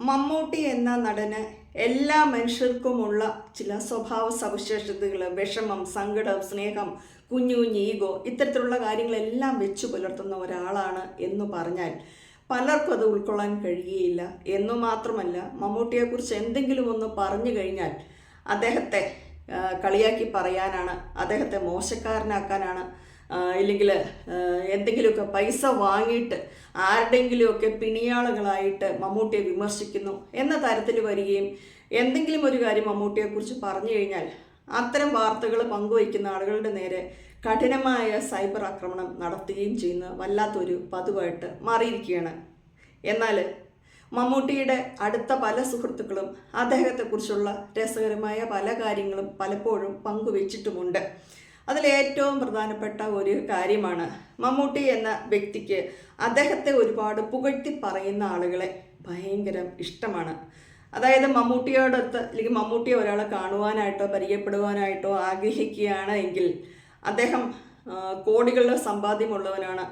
മമ്മൂട്ടി എന്ന നടന് എല്ലാ മനുഷ്യർക്കുമുള്ള ചില സ്വഭാവ സവിശേഷതകൾ വിഷമം സങ്കടം സ്നേഹം കുഞ്ഞു കുഞ്ഞു ഈഗോ ഇത്തരത്തിലുള്ള കാര്യങ്ങളെല്ലാം വെച്ചു പുലർത്തുന്ന ഒരാളാണ് എന്ന് പറഞ്ഞാൽ പലർക്കും അത് ഉൾക്കൊള്ളാൻ കഴിയുകയില്ല. എന്നു മാത്രമല്ല മമ്മൂട്ടിയെക്കുറിച്ച് എന്തെങ്കിലും ഒന്ന് പറഞ്ഞു കഴിഞ്ഞാൽ അദ്ദേഹത്തെ കളിയാക്കി പറയാനാണ് അദ്ദേഹത്തെ മോശക്കാരനാക്കാനാണ് ഇല്ലെങ്കിൽ എന്തെങ്കിലുമൊക്കെ പൈസ വാങ്ങിയിട്ട് ആരുടെങ്കിലുമൊക്കെ പിണിയാളുകളായിട്ട് മമ്മൂട്ടിയെ വിമർശിക്കുന്നു എന്ന തരത്തിൽ വരികയും എന്തെങ്കിലും ഒരു കാര്യം മമ്മൂട്ടിയെക്കുറിച്ച് പറഞ്ഞു കഴിഞ്ഞാൽ അത്തരം വാർത്തകൾ പങ്കുവയ്ക്കുന്ന ആളുകളുടെ നേരെ കഠിനമായ സൈബർ ആക്രമണം നടത്തുകയും ചെയ്യുന്ന വല്ലാത്തൊരു പതിവായിട്ട് മാറിയിരിക്കുകയാണ്. എന്നാൽ മമ്മൂട്ടിയുടെ അടുത്ത പല സുഹൃത്തുക്കളും അദ്ദേഹത്തെക്കുറിച്ചുള്ള രസകരമായ പല കാര്യങ്ങളും പലപ്പോഴും പങ്കുവച്ചിട്ടുമുണ്ട്. അതിലേറ്റവും പ്രധാനപ്പെട്ട ഒരു കാര്യമാണ് മമ്മൂട്ടി എന്ന വ്യക്തിക്ക് അദ്ദേഹത്തെ ഒരുപാട് പുകഴ്ത്തി പറയുന്ന ആളുകളെ ഭയങ്കര ഇഷ്ടമാണ്. അതായത് മമ്മൂട്ടിയോടൊത്ത് അല്ലെങ്കിൽ മമ്മൂട്ടിയെ ഒരാളെ കാണുവാനായിട്ടോ പരിചയപ്പെടുവാനായിട്ടോ ആഗ്രഹിക്കുകയാണ് എങ്കിൽ അദ്ദേഹം കോടികളുടെ സമ്പാദ്യമുള്ളവനാണ്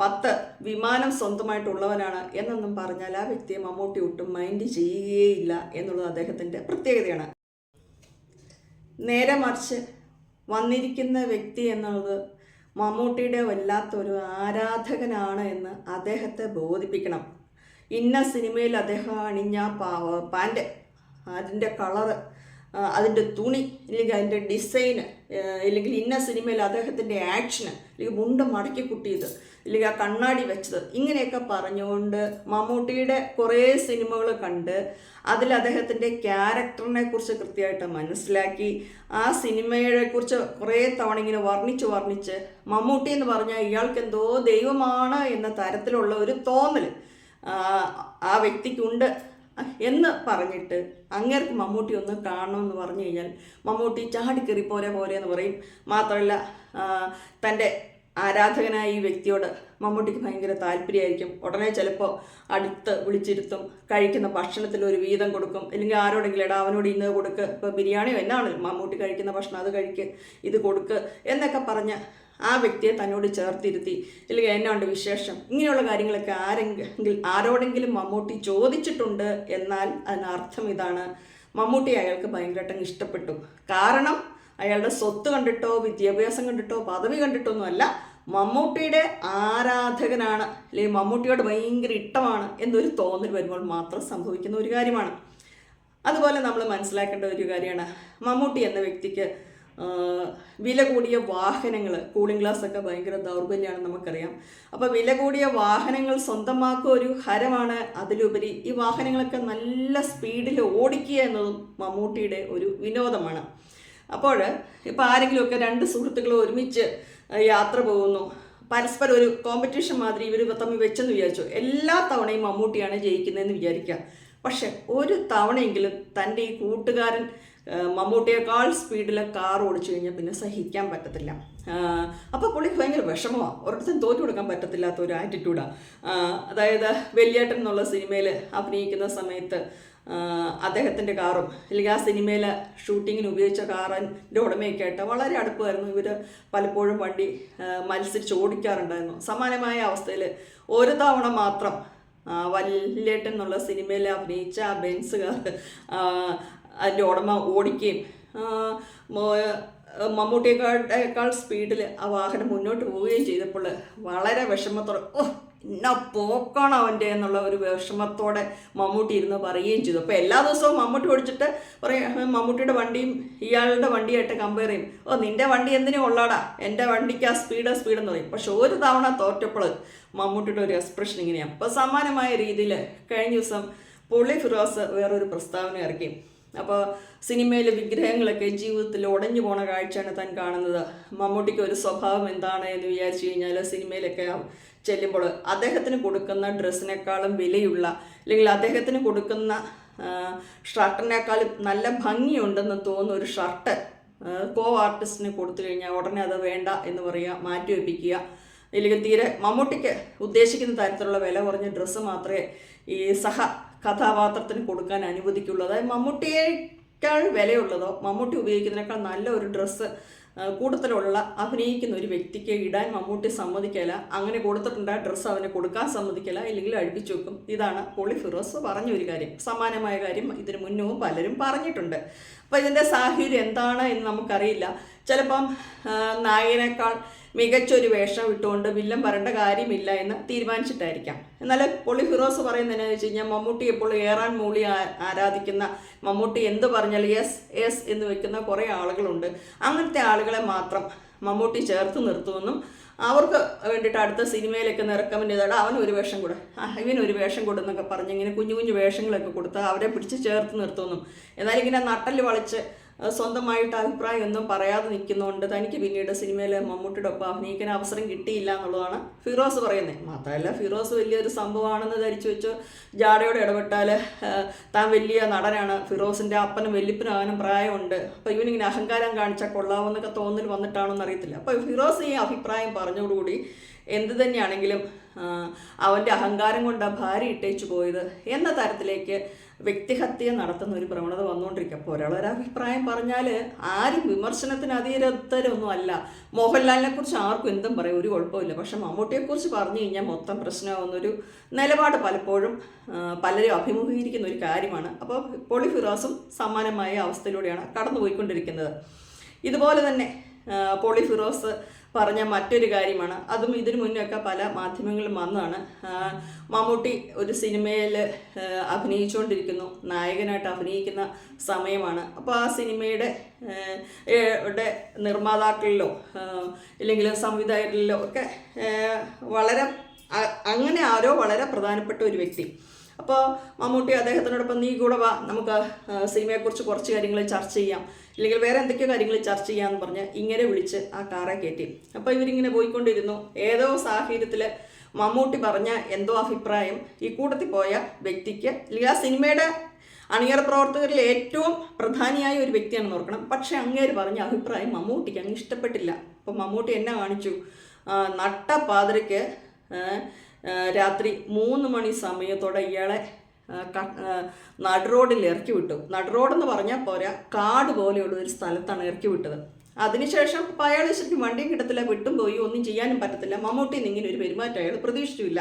പത്ത് വിമാനം സ്വന്തമായിട്ടുള്ളവനാണ് എന്നൊന്നും പറഞ്ഞാൽ ആ വ്യക്തിയെ മമ്മൂട്ടി ഒട്ടും മൈൻഡ് ചെയ്യുകയില്ല എന്നുള്ളത് അദ്ദേഹത്തിന്റെ പ്രത്യേകതയാണ്. നേരെ മറിച്ച് വന്നിരിക്കുന്ന വ്യക്തി എന്നുള്ളത് മമ്മൂട്ടിയുടെ വല്ലാത്തൊരു ആരാധകനാണ് എന്ന് അദ്ദേഹത്തെ ബോധിപ്പിക്കണം. ഇന്ന സിനിമയിൽ അദ്ദേഹം അണിഞ്ഞ പാ പാന്റ് അതിന്റെ കളറ് അതിന്റെ തുണി അല്ലെങ്കിൽ അതിന്റെ ഡിസൈന് അല്ലെങ്കിൽ ഇന്ന സിനിമയിൽ അദ്ദേഹത്തിന്റെ ആക്ഷന് അല്ലെങ്കിൽ മുണ്ട് മടക്കി കുട്ടിയത് അല്ലെങ്കിൽ ആ കണ്ണാടി വെച്ചത് ഇങ്ങനെയൊക്കെ പറഞ്ഞുകൊണ്ട് മമ്മൂട്ടിയുടെ കുറേ സിനിമകൾ കണ്ട് അതിൽ അദ്ദേഹത്തിന്റെ ക്യാരക്ടറിനെ കുറിച്ച് കൃത്യമായിട്ട് മനസ്സിലാക്കി. ആ സിനിമയെ കുറിച്ച് കുറേ തവണ ഇങ്ങനെ വർണിച്ച് വർണിച്ച് മമ്മൂട്ടി എന്ന് പറഞ്ഞാൽ ഇയാൾക്ക് എന്തോ ദൈവമാണ് എന്ന തരത്തിലുള്ള ഒരു തോന്നൽ ആ, വ്യക്തിക്കുണ്ട്. എന്ന് പറഞ്ഞിട്ട് അങ്ങേർക്ക് മമ്മൂട്ടി ഒന്ന് കാണണമെന്ന് പറഞ്ഞു കഴിഞ്ഞാൽ മമ്മൂട്ടി ചാടിക്കറി പോരെ പോരെ എന്ന് പറയും. മാത്രമല്ല തന്റെ ആരാധകനായ ഈ വ്യക്തിയോട് മമ്മൂട്ടിക്ക് ഭയങ്കര താല്പര്യമായിരിക്കും. ഉടനെ ചിലപ്പോൾ അടുത്ത് വിളിച്ചിരുത്തും കഴിക്കുന്ന ഭക്ഷണത്തിൽ ഒരു വീതം കൊടുക്കും. അല്ലെങ്കിൽ ആരോടെങ്കിലും എടാ അവനോട് ഇന്ന് കൊടുക്ക്. ഇപ്പോൾ ബിരിയാണിയോ എന്നാണ് മമ്മൂട്ടി കഴിക്കുന്ന ഭക്ഷണം അത് കഴിക്ക് ഇത് കൊടുക്ക് എന്നൊക്കെ പറഞ്ഞ് ആ വ്യക്തിയെ തന്നോട് ചേർത്തിരുത്തി. അല്ലെങ്കിൽ എന്നാണ്ട് വിശേഷം? ഇങ്ങനെയുള്ള കാര്യങ്ങളൊക്കെ ആരെങ്കിലും ആരോടെങ്കിലും മമ്മൂട്ടി ചോദിച്ചിട്ടുണ്ട് എന്നാൽ അതിനർത്ഥം ഇതാണ്. മമ്മൂട്ടി അയാൾക്ക് ഭയങ്കരമായിട്ട് ഇഷ്ടപ്പെട്ടു. കാരണം അയാളുടെ സ്വത്ത് കണ്ടിട്ടോ വിദ്യാഭ്യാസം കണ്ടിട്ടോ പദവി കണ്ടിട്ടോ ഒന്നുമല്ല മമ്മൂട്ടിയുടെ ആരാധകനാണ് അല്ലെങ്കിൽ മമ്മൂട്ടിയോട് ഭയങ്കര ഇഷ്ടമാണ് എന്നൊരു തോന്നൽ വരുമ്പോൾ മാത്രം സംഭവിക്കുന്ന ഒരു കാര്യമാണ്. അതുപോലെ നമ്മൾ മനസ്സിലാക്കേണ്ട ഒരു കാര്യമാണ്. മമ്മൂട്ടി എന്ന വ്യക്തിക്ക് വില കൂടിയ വാഹനങ്ങൾ കൂളിംഗ് ഗ്ലാസ് ഒക്കെ ഭയങ്കര ദൗർബല്യമാണ് നമുക്കറിയാം. അപ്പോൾ വില കൂടിയ വാഹനങ്ങൾ സ്വന്തമാക്കുക ഒരു ഹരമാണ്. അതിലുപരി ഈ വാഹനങ്ങളൊക്കെ നല്ല സ്പീഡിൽ ഓടിക്കുക എന്നതും മമ്മൂട്ടിയുടെ ഒരു വിനോദമാണ്. അപ്പോൾ ഇപ്പോൾ ആരെങ്കിലുമൊക്കെ രണ്ട് സുഹൃത്തുക്കൾ ഒരുമിച്ച് യാത്ര പോകുന്നു. പരസ്പരം ഒരു കോമ്പറ്റീഷൻ മാതിരി ഇവർ തമ്മിൽ വെച്ചെന്ന് വിചാരിച്ചു. എല്ലാ തവണയും മമ്മൂട്ടിയാണ് ജയിക്കുന്നതെന്ന് വിചാരിക്കുക. പക്ഷെ ഒരു തവണയെങ്കിലും തന്റെ ഈ കൂട്ടുകാരൻ മമ്മൂട്ടിയേക്കാൾ സ്പീഡിൽ കാർ ഓടിച്ചു കഴിഞ്ഞാൽ പിന്നെ സഹിക്കാൻ പറ്റത്തില്ല. അപ്പോൾ പുള്ളിക്ക് ഭയങ്കര വിഷമമാണ് ഒരിടത്തും തോറ്റു കൊടുക്കാൻ പറ്റത്തില്ലാത്ത ഒരു ആറ്റിറ്റ്യൂഡാണ് അതായത് വെള്ളിയേട്ടൻ എന്നുള്ള സിനിമയിൽ അഭിനയിക്കുന്ന സമയത്ത് അദ്ദേഹത്തിന്റെ കാറും അല്ലെങ്കിൽ ആ സിനിമയിൽ ഷൂട്ടിങ്ങിന് ഉപയോഗിച്ച കാറിന്റെ ഉടമയൊക്കെ ആയിട്ട് വളരെ അടുപ്പമായിരുന്നു ഇവർ പലപ്പോഴും വണ്ടി മത്സരിച്ച് ഓടിക്കാറുണ്ടായിരുന്നു. സമാനമായ അവസ്ഥയിൽ ഒരു തവണ മാത്രം വല്യേട്ടൻ എന്നുള്ള സിനിമയിൽ അഭിനയിച്ച ആ ബെൻസ് കാർ അതിന്റെ ഉടമ ഓടിക്കുകയും ആ, മോ- മമ്മൂട്ടിയേക്കാൾ സ്പീഡിൽ ആ വാഹനം മുന്നോട്ട് പോവുകയും ചെയ്തപ്പോൾ വളരെ വിഷമത്തോടെ ഓ എന്നാ പോക്കാണ് അവന്റെ എന്നുള്ള ഒരു വിഷമത്തോടെ മമ്മൂട്ടി ഇരുന്ന് പറയുകയും ചെയ്തു. അപ്പോൾ എല്ലാ ദിവസവും മമ്മൂട്ടി ഓടിച്ചിട്ട് പറയും മമ്മൂട്ടിയുടെ വണ്ടിയും ഇയാളുടെ വണ്ടിയായിട്ട് കമ്പയർ ചെയ്യും. ഓ നിന്റെ വണ്ടി എന്തിനും കൊള്ളാടാ എന്റെ വണ്ടിക്ക് ആ സ്പീഡ് സ്പീഡ് എന്ന് പറയും. പക്ഷെ ഒരു തവണ തോറ്റപ്പോൾ മമ്മൂട്ടിയുടെ ഒരു എക്സ്പ്രഷൻ ഇങ്ങനെയാണ്. അപ്പോൾ സമാനമായ രീതിയിൽ കഴിഞ്ഞ ദിവസം പുള്ളി ഫിറോസ് വേറൊരു പ്രസ്താവന ഇറക്കി. അപ്പോൾ സിനിമയിലെ വിഗ്രഹങ്ങളൊക്കെ ജീവിതത്തിൽ ഉടഞ്ഞു പോണ കാഴ്ചയാണ് താൻ കാണുന്നത്. മമ്മൂട്ടിക്ക് ഒരു സ്വഭാവം എന്താണ് എന്ന് വിചാരിച്ചു കഴിഞ്ഞാൽ സിനിമയിലൊക്കെ ചെല്ലുമ്പോൾ അദ്ദേഹത്തിന് കൊടുക്കുന്ന ഡ്രസ്സിനേക്കാളും വിലയുള്ള അല്ലെങ്കിൽ അദ്ദേഹത്തിന് കൊടുക്കുന്ന ഷർട്ടിനേക്കാളും നല്ല ഭംഗിയുണ്ടെന്ന് തോന്നുന്ന ഒരു ഷർട്ട് കോ ആർട്ടിസ്റ്റിന് കൊടുത്തു കഴിഞ്ഞാൽ ഉടനെ അത് വേണ്ട എന്ന് പറയുക മാറ്റി വെപ്പിക്കുക. ഇല്ലെങ്കിൽ തീരെ മമ്മൂട്ടിക്ക് ഉദ്ദേശിക്കുന്ന തരത്തിലുള്ള വില കുറഞ്ഞ ഡ്രസ്സ് മാത്രമേ ഈ സഹ കഥാപാത്രത്തിന് കൊടുക്കാൻ അനുവദിക്കുള്ളൂ അതായത് മമ്മൂട്ടിയേക്കാൾ വിലയുള്ളതോ മമ്മൂട്ടി ഉപയോഗിക്കുന്നതിനേക്കാൾ നല്ല ഒരു ഡ്രസ്സ് കൂടുതലുള്ള അഭിനയിക്കുന്ന ഒരു വ്യക്തിക്ക് ഇടാൻ മമ്മൂട്ടി സമ്മതിക്കില്ല അങ്ങനെ കൊടുത്തിട്ടുണ്ട് ഡ്രസ്സ് അവന് കൊടുക്കാൻ സമ്മതിക്കില്ല ഇല്ലെങ്കിൽ അഴിപ്പിച്ചു വെക്കും. ഇതാണ് പൊളി ഫിറോസ് പറഞ്ഞ ഒരു കാര്യം. സമാനമായ കാര്യം ഇതിനു മുന്നവും പലരും പറഞ്ഞിട്ടുണ്ട്. അപ്പോൾ ഇതിന്റെ സാഹചര്യം എന്താണ് എന്ന് നമുക്കറിയില്ല. ചിലപ്പം നായകനേക്കാൾ മികച്ചൊരു വേഷം ഇട്ടുകൊണ്ട് വില്ലൻ വരേണ്ട കാര്യമില്ല എന്ന് തീരുമാനിച്ചിട്ടായിരിക്കാം. എന്നാൽ പൊളി ഫിറോസ് പറയുന്നതെന്ന് വെച്ച് കഴിഞ്ഞാൽ മമ്മൂട്ടി എപ്പോഴും ഏറാൻ മൂളി ആരാധിക്കുന്ന മമ്മൂട്ടി എന്ത് പറഞ്ഞാൽ യെസ് യെസ് എന്ന് വെക്കുന്ന കുറേ ആളുകളുണ്ട്. അങ്ങനത്തെ ആളുകളെ മാത്രം മമ്മൂട്ടി ചേർത്ത് നിർത്തുമെന്നും അവർക്ക് വേണ്ടിയിട്ട് അടുത്ത സിനിമയിലൊക്കെ റെക്കമെൻഡ് ചെയ്താൽ അവൻ ഒരു വേഷം കൂടെ ഇവൻ ഒരു വേഷം കൊടുന്നൊക്കെ പറഞ്ഞ് ഇങ്ങനെ കുഞ്ഞു കുഞ്ഞു വേഷങ്ങളൊക്കെ കൊടുത്ത് അവരെ പിടിച്ച് ചേർത്ത് നിർത്തുമെന്നും. എന്നാലിങ്ങനെ നട്ടൽ വളിച്ച് സ്വന്തമായിട്ട് അഭിപ്രായം ഒന്നും പറയാതെ നിൽക്കുന്നതുകൊണ്ട് തനിക്ക് പിന്നീട് സിനിമയിലെ മമ്മൂട്ടിയുടെ ഒപ്പം അഭിനയിക്കാൻ അവസരം കിട്ടിയില്ല എന്നുള്ളതാണ് ഫിറോസ് പറയുന്നത്. മാത്രമല്ല ഫിറോസ് വലിയൊരു സംഭവമാണെന്ന് ധരിച്ചു വെച്ച് ജാടയോട് ഇടപെട്ടാൽ താൻ വലിയ നടനാണ്. ഫിറോസിന്റെ അപ്പനും വല്യപ്പനും അവനും പ്രായമുണ്ട്. അപ്പോൾ ഇവനിങ്ങനെ അഹങ്കാരം കാണിച്ചാൽ കൊള്ളാമെന്നൊക്കെ തോന്നൽ വന്നിട്ടാണോ എന്നറിയത്തില്ല അപ്പോൾ ഫിറോസ് ഈ അഭിപ്രായം പറഞ്ഞോടുകൂടി എന്ത് തന്നെയാണെങ്കിലും അവന്റെ അഹങ്കാരം കൊണ്ട് ഭാര്യ ഇട്ടേച്ചു പോയത് എന്ന തരത്തിലേക്ക് വ്യക്തിഹത്യ നടത്തുന്ന ഒരു പ്രവണത വന്നുകൊണ്ടിരിക്കുക. അപ്പോൾ ഒരാൾ അഭിപ്രായം പറഞ്ഞാൽ ആരും വിമർശനത്തിന് അതിരത്തരൊന്നും അല്ല മോഹൻലാലിനെ കുറിച്ച് ആർക്കും എന്തും പറയും ഒരു കുഴപ്പമില്ല പക്ഷെ മമ്മൂട്ടിയെക്കുറിച്ച് പറഞ്ഞു കഴിഞ്ഞാൽ മൊത്തം പ്രശ്നമാകുന്നൊരു നിലപാട് പലപ്പോഴും പലരും അഭിമുഖീകരിക്കുന്ന ഒരു കാര്യമാണ്. അപ്പോൾ പോളി ഫിറാസും സമാനമായ അവസ്ഥയിലൂടെയാണ് കടന്നുപോയിക്കൊണ്ടിരിക്കുന്നത്. ഇതുപോലെ തന്നെ പോളി ഫിറോസ് പറഞ്ഞ മറ്റൊരു കാര്യമാണ്. അതും ഇതിനു മുന്നൊക്കെ പല മാധ്യമങ്ങളും വന്നതാണ്. മമ്മൂട്ടി ഒരു സിനിമയിൽ അഭിനയിച്ചുകൊണ്ടിരിക്കുന്നു. നായകനായിട്ട് അഭിനയിക്കുന്ന സമയമാണ്. അപ്പോൾ ആ സിനിമയുടെ നിർമ്മാതാക്കളിലോ ഇല്ലെങ്കിൽ സംവിധായകരിലോ ഒക്കെ വളരെ അങ്ങനെ ആരോ വളരെ പ്രധാനപ്പെട്ട ഒരു വ്യക്തി. അപ്പോൾ മമ്മൂട്ടി അദ്ദേഹത്തിനോടൊപ്പം നീ കൂടെ വാ. നമുക്ക് സിനിമയെക്കുറിച്ച് കുറച്ച് കാര്യങ്ങൾ ചർച്ച ചെയ്യാം. ഇല്ലെങ്കിൽ വേറെ എന്തൊക്കെയോ കാര്യങ്ങൾ ചർച്ച ചെയ്യാമെന്ന് പറഞ്ഞ് ഇങ്ങനെ വിളിച്ച് ആ കാറെ കയറ്റി. അപ്പോൾ ഇവരിങ്ങനെ പോയിക്കൊണ്ടിരുന്നു. ഏതോ സാഹചര്യത്തിൽ മമ്മൂട്ടി പറഞ്ഞ എന്തോ അഭിപ്രായം ഈ കൂട്ടത്തിൽ പോയ വ്യക്തിക്ക് അല്ലെങ്കിൽ ആ സിനിമയുടെ അണിയറ പ്രവർത്തകരിൽ ഏറ്റവും പ്രധാനിയായ ഒരു വ്യക്തിയാണെന്ന് ഓർക്കണം. പക്ഷേ അങ്ങേര് പറഞ്ഞ അഭിപ്രായം മമ്മൂട്ടിക്ക് അങ്ങ് ഇഷ്ടപ്പെട്ടില്ല. അപ്പം മമ്മൂട്ടി എന്നെ കാണിച്ചു. നട്ട പാതിരയ്ക്ക് രാത്രി മൂന്ന് മണി സമയത്തോടെ ഇയാളെ ആ, റോഡിൽ ഇറക്കി വിട്ടു. നടുറോഡെന്ന് പറഞ്ഞാൽ പോരാ കാട് പോലെയുള്ള ഒരു സ്ഥലത്താണ് ഇറക്കി വിട്ടത്. അതിനുശേഷം അപ്പോൾ അയാൾ ശരിക്കും വണ്ടിയും കിട്ടത്തില്ല വിട്ടും പോയി ഒന്നും ചെയ്യാനും പറ്റത്തില്ല മമ്മൂട്ടി ഇങ്ങനെ ഒരു പെരുമാറ്റം അയാൾ പ്രതീക്ഷിച്ചില്ല.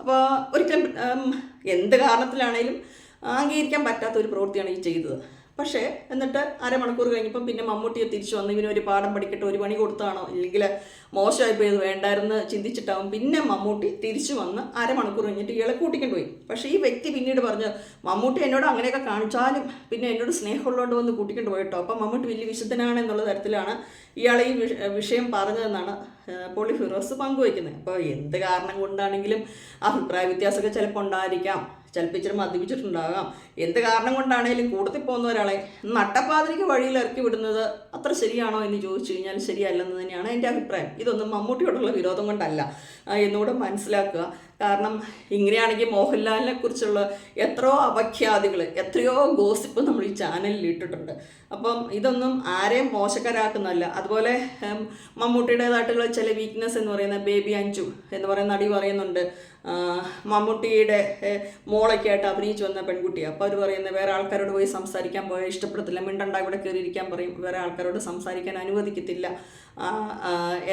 അപ്പോൾ ഒരിക്കലും എന്ത് കാരണത്തിലാണേലും അംഗീകരിക്കാൻ പറ്റാത്ത ഒരു പ്രവൃത്തിയാണ് ഈ ചെയ്തത്. പക്ഷേ എന്നിട്ട് അരമണിക്കൂർ കഴിഞ്ഞപ്പം പിന്നെ മമ്മൂട്ടിയെ തിരിച്ചു വന്ന് ഇവനൊരു പാഠം പഠിക്കട്ടെ ഒരു പണി കൊടുത്താണോ? ഇല്ലെങ്കിൽ മോശമായിപ്പോയി ഇത് വേണ്ടായിരുന്നു ചിന്തിച്ചിട്ടാവും പിന്നെ മമ്മൂട്ടി തിരിച്ചു വന്ന് അരമണിക്കൂർ കഴിഞ്ഞിട്ട് ഇയാളെ പോയി. പക്ഷേ ഈ വ്യക്തി പിന്നീട് പറഞ്ഞു മമ്മൂട്ടി എന്നോട് അങ്ങനെയൊക്കെ കാണിച്ചാലും പിന്നെ എന്നോട് സ്നേഹമുള്ളതുകൊണ്ട് വന്ന് കൂട്ടിക്കൊണ്ട് പോയിട്ടോ? അപ്പം മമ്മൂട്ടി വലിയ വിശുദ്ധനാണ് എന്നുള്ള തരത്തിലാണ് ഇയാളെ ഈ വിഷയം പറഞ്ഞതെന്നാണ് പോളി ഫിറോസ് പങ്കുവയ്ക്കുന്നത്. അപ്പോൾ എന്ത് കാരണം കൊണ്ടാണെങ്കിലും അഭിപ്രായ വ്യത്യാസമൊക്കെ ചിലപ്പോൾ ഉണ്ടായിരിക്കാം. ചിലപ്പോൾ ഇച്ചിരി മദ്യപിച്ചിട്ടുണ്ടാകാം. എന്ത് കാരണം കൊണ്ടാണേലും കൂട്ടത്തിൽ പോകുന്ന ഒരാളെ നട്ടപ്പാതിരിക്ക് വഴിയിൽ ഇറക്കി വിടുന്നത് അത്ര ശരിയാണോ എന്ന് ചോദിച്ചു കഴിഞ്ഞാൽ ശരിയല്ലെന്ന് തന്നെയാണ് എന്റെ അഭിപ്രായം. ഇതൊന്നും മമ്മൂട്ടിയോടുള്ള വിരോധം കൊണ്ടല്ല. എന്നുകൂടെ മനസ്സിലാക്കുക. കാരണം ഇങ്ങനെയാണെങ്കിൽ മോഹൻലാലിനെ കുറിച്ചുള്ള എത്രയോ അപഖ്യാതികൾ എത്രയോ ഗോസിപ്പ് നമ്മൾ ഈ ചാനലിൽ ഇട്ടിട്ടുണ്ട്. അപ്പം ഇതൊന്നും ആരെയും മോശക്കാരാക്കുന്നതല്ല. അതുപോലെ മമ്മൂട്ടിയുടേതായിട്ടുള്ള ചില വീക്ക്നെസ് എന്ന് പറയുന്ന ബേബി അഞ്ചു എന്ന് പറയുന്ന നടി പറയുന്നുണ്ട്. മമ്മൂട്ടിയുടെ മോളൊക്കെയായിട്ട് അഭിനയിച്ചു വന്ന പെൺകുട്ടിയാണ് അപ്പോൾ അവർ പറയുന്നത് വേറെ ആൾക്കാരോട് പോയി സംസാരിക്കാൻ പോയാൽ ഇഷ്ടപ്പെടത്തില്ല. മിണ്ടണ്ട ഇവിടെ കയറിയിരിക്കാൻ പറയും. വേറെ ആൾക്കാരോട് സംസാരിക്കാൻ അനുവദിക്കത്തില്ല.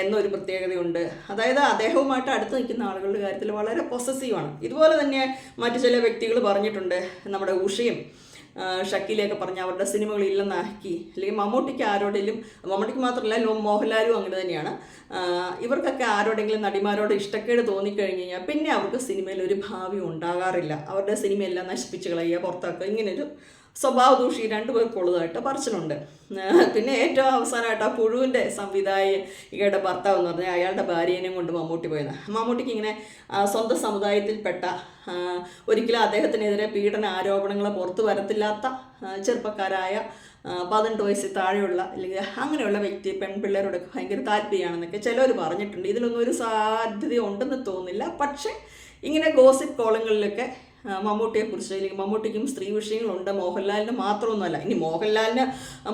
എന്നൊരു പ്രത്യേകതയുണ്ട്. അതായത് അദ്ദേഹവുമായിട്ട് അടുത്ത് നിൽക്കുന്ന ആളുകളുടെ കാര്യത്തിൽ വളരെ പൊസസീവാണ് ഇതുപോലെ തന്നെ മറ്റു ചില വ്യക്തികൾ പറഞ്ഞിട്ടുണ്ട്. നമ്മുടെ ഉഷയും. ആ, ഷക്കീലയൊക്കെ പറഞ്ഞ് അവരുടെ സിനിമകൾ ഇല്ലെന്നാക്കി അല്ലെങ്കിൽ മമ്മൂട്ടിക്ക് ആരോടെങ്കിലും മമ്മൂട്ടിക്ക് മാത്രമല്ല മോഹൻലാലും അങ്ങനെ തന്നെയാണ്. ഇവർക്കൊക്കെ ആരോടെങ്കിലും നടിമാരോട് ഇഷ്ടക്കേട് തോന്നിക്കഴിഞ്ഞ് കഴിഞ്ഞാൽ പിന്നെ അവർക്ക് സിനിമയിൽ ഒരു ഭാവി ഉണ്ടാകാറില്ല. അവരുടെ സിനിമയെല്ലാം നശിപ്പിച്ച് കളയുക പുറത്താക്കുക ഇങ്ങനൊരു സ്വഭാവ ദൂഷി രണ്ടുപേർക്കുള്ളതായിട്ട് പറച്ചിലുണ്ട്. പിന്നെ ഏറ്റവും അവസാനമായിട്ട് ആ പുഴുവിന്റെ സംവിധായകയുടെ ഭർത്താവ് എന്ന് പറഞ്ഞാൽ അയാളുടെ ഭാര്യേനെയും കൊണ്ട് മമ്മൂട്ടി പോയത്. മമ്മൂട്ടിക്ക് ഇങ്ങനെ സ്വന്തം സമുദായത്തിൽപ്പെട്ട ഒരിക്കലും അദ്ദേഹത്തിനെതിരെ പീഡന ആരോപണങ്ങൾ പുറത്തു വരത്തില്ലാത്ത ചെറുപ്പക്കാരായ പതിനെട്ട് വയസ്സിൽ താഴെയുള്ള അല്ലെങ്കിൽ അങ്ങനെയുള്ള വ്യക്തി പെൺപിള്ളേരോടൊക്കെ ഭയങ്കര താല്പര്യമാണെന്നൊക്കെ ചിലർ പറഞ്ഞിട്ടുണ്ട്. ഇതിലൊന്നും ഒരു സാധ്യത ഉണ്ടെന്ന് തോന്നുന്നില്ല. പക്ഷേ ഇങ്ങനെ ഗോസിപ്പ് കോളങ്ങളിലൊക്കെ മമ്മൂട്ടിയെക്കുറിച്ച് അല്ലെങ്കിൽ മമ്മൂട്ടിക്കും സ്ത്രീ വിഷയങ്ങളുണ്ട് മോഹൻലാലിന് മാത്രമൊന്നുമല്ല. ഇനി മോഹൻലാലിന്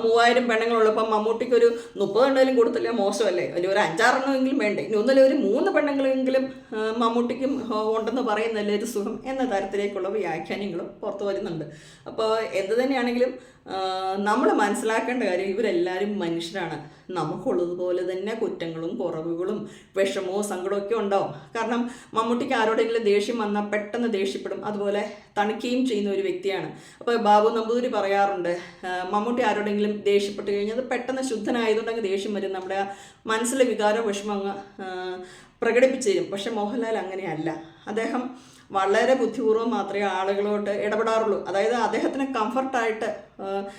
മൂവായിരം പെണ്ണുങ്ങളുള്ളപ്പം മമ്മൂട്ടിക്ക് ഒരു മുപ്പത് എണ്ണെങ്കിലും കൊടുത്തില്ല മോശമല്ലേ? അല്ലെങ്കിൽ ഒരു അഞ്ചാറെണ്ണമെങ്കിലും വേണ്ടേ? ഇനി ഒന്നല്ലേ ഒരു മൂന്ന് പെണ്ണുങ്ങളെങ്കിലും മമ്മൂട്ടിക്കും ഉണ്ടെന്ന് പറയുന്നല്ലേ ഒരു സുഖം എന്ന തരത്തിലേക്കുള്ള വ്യാഖ്യാനങ്ങളും പുറത്തു വരുന്നുണ്ട്. അപ്പോൾ എന്ത് തന്നെയാണെങ്കിലും നമ്മൾ മനസ്സിലാക്കേണ്ട കാര്യം ഇവരെല്ലാവരും മനുഷ്യരാണ്. നമുക്കുള്ളതുപോലെ തന്നെ കുറ്റങ്ങളും കുറവുകളും വിഷമവും സങ്കടവും ഒക്കെ ഉണ്ടാവും കാരണം മമ്മൂട്ടിക്ക് ആരോടെങ്കിലും ദേഷ്യം വന്നാൽ പെട്ടെന്ന് ദേഷ്യപ്പെടും. അതുപോലെ തണിക്കുകയും ചെയ്യുന്ന ഒരു വ്യക്തിയാണ്. അപ്പോൾ ബാബു നമ്പൂതിരി പറയാറുണ്ട് മമ്മൂട്ടി ആരോടെങ്കിലും ദേഷ്യപ്പെട്ട് കഴിഞ്ഞാൽ അത് പെട്ടെന്ന് ശുദ്ധനായതുകൊണ്ട് അങ്ങ് ദേഷ്യം വരും. നമ്മുടെ മനസ്സിലെ വികാരവും വിഷമം അങ്ങ് പ്രകടിപ്പിച്ചു തരും. പക്ഷെ മോഹൻലാൽ അങ്ങനെയല്ല. അദ്ദേഹം വളരെ ബുദ്ധിപൂർവം മാത്രമേ ആളുകളോട് ഇടപെടാറുള്ളൂ. അതായത് അദ്ദേഹത്തിന് കംഫർട്ടായിട്ട്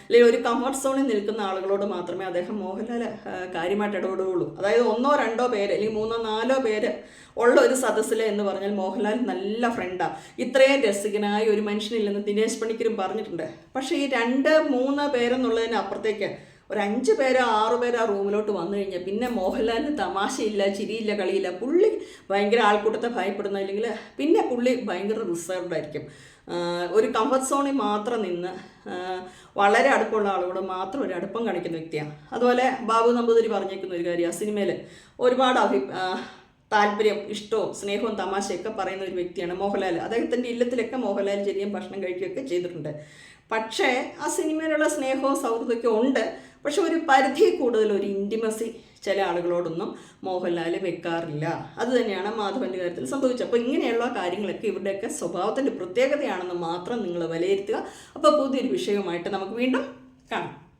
അല്ലെങ്കിൽ ഒരു കംഫർട്ട് സോണിൽ നിൽക്കുന്ന ആളുകളോട് മാത്രമേ അദ്ദേഹം മോഹൻലാൽ കാര്യമായിട്ട് ഇടപെടുകയുള്ളൂ. അതായത് ഒന്നോ രണ്ടോ പേര് അല്ലെങ്കിൽ മൂന്നോ നാലോ പേര് ഉള്ള ഒരു സദസ്സിൽ എന്ന് പറഞ്ഞാൽ മോഹൻലാൽ നല്ല ഫ്രണ്ടാണ് ഇത്രയും രസികനായ ഒരു മനുഷ്യനില്ലെന്ന് ദിനേശ് പണിക്കരും പറഞ്ഞിട്ടുണ്ട്. പക്ഷേ ഈ രണ്ട് മൂന്ന് പേരെന്നുള്ളതിന് അപ്പുറത്തേക്ക് ഒരു അഞ്ച് പേരോ ആറു പേരോ ആ റൂമിലോട്ട് വന്നു കഴിഞ്ഞാൽ പിന്നെ മോഹൻലാലിന് തമാശയില്ല ചിരിയില്ല കളിയില്ല. പുള്ളി ഭയങ്കര ആൾക്കൂട്ടത്തെ ഭയപ്പെടുന്ന. അല്ലെങ്കിൽ പിന്നെ പുള്ളി ഭയങ്കര റിസർവ്ഡ് ആയിരിക്കും. ഒരു കംഫർട്ട് സോണിൽ മാത്രം നിന്ന് വളരെ അടുപ്പമുള്ള ആളുകളോട് മാത്രം ഒരു അടുപ്പം കാണിക്കുന്ന വ്യക്തിയാണ് അതുപോലെ ബാബു നമ്പൂതിരി പറഞ്ഞേക്കുന്ന ഒരു കാര്യം ആ സിനിമയിൽ ഒരുപാട് അഭി താല്പര്യം ഇഷ്ടവും സ്നേഹവും തമാശയൊക്കെ പറയുന്ന ഒരു വ്യക്തിയാണ് മോഹൻലാൽ. അദ്ദേഹത്തിന്റെ ഇല്ലത്തിലൊക്കെ മോഹൻലാൽ ചെറിയ ഭക്ഷണം കഴിക്കുകയൊക്കെ ചെയ്തിട്ടുണ്ട്. പക്ഷേ ആ സിനിമയിലുള്ള സ്നേഹവും സൗഹൃദമൊക്കെ ഉണ്ട്. പക്ഷെ ഒരു പരിധി കൂടുതൽ ഒരു ഇന്റിമസി ചില ആളുകളോടൊന്നും മോഹൻലാൽ വെക്കാറില്ല. അത് തന്നെയാണ് മാധവന്റെ കാര്യത്തിൽ സംഭവിച്ചത്. അപ്പോൾ ഇങ്ങനെയുള്ള കാര്യങ്ങളൊക്കെ ഇവരുടെയൊക്കെ സ്വഭാവത്തിന്റെ പ്രത്യേകതയാണെന്ന് മാത്രം നിങ്ങൾ വിലയിരുത്തുക. അപ്പോൾ പുതിയൊരു വിഷയവുമായിട്ട് നമുക്ക് വീണ്ടും കാണാം.